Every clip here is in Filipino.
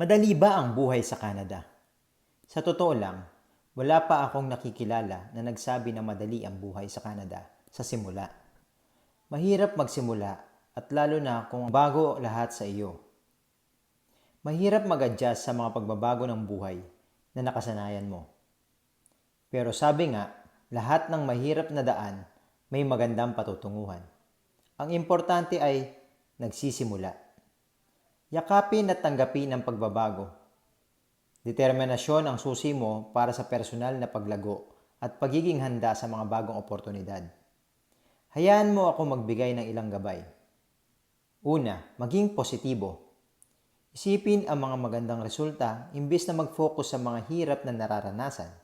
Madali ba ang buhay sa Canada? Sa totoo lang, wala pa akong nakikilala na nagsabi na madali ang buhay sa Canada sa simula. Mahirap magsimula at lalo na kung bago lahat sa iyo. Mahirap mag-adjust sa mga pagbabago ng buhay na nakasanayan mo. Pero sabi nga, lahat ng mahirap na daan may magandang patutunguhan. Ang importante ay nagsisimula. Yakapin at tanggapin ang pagbabago. Determinasyon ang susi mo para sa personal na paglago at pagiging handa sa mga bagong oportunidad. Hayaan mo ako magbigay ng ilang gabay. Una, maging positibo. Isipin ang mga magandang resulta imbes na mag-focus sa mga hirap na nararanasan.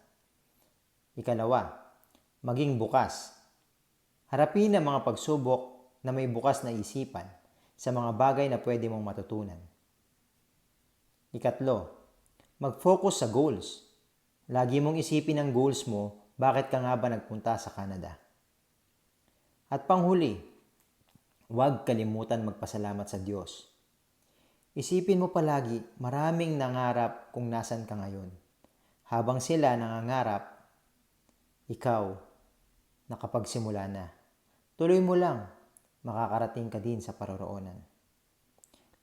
Ikalawa, maging bukas. Harapin ang mga pagsubok na may bukas na isipan sa mga bagay na pwede mong matutunan. Ikatlo, mag-focus sa goals. Lagi mong isipin ang goals mo, bakit ka nga ba nagpunta sa Canada. At panghuli, huwag kalimutan magpasalamat sa Diyos. Isipin mo palagi, maraming nangarap kung nasan ka ngayon. Habang sila nangangarap, ikaw, nakapagsimula na. Tuloy mo lang, makakarating ka din sa paroroonan.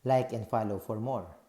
Like and follow for more.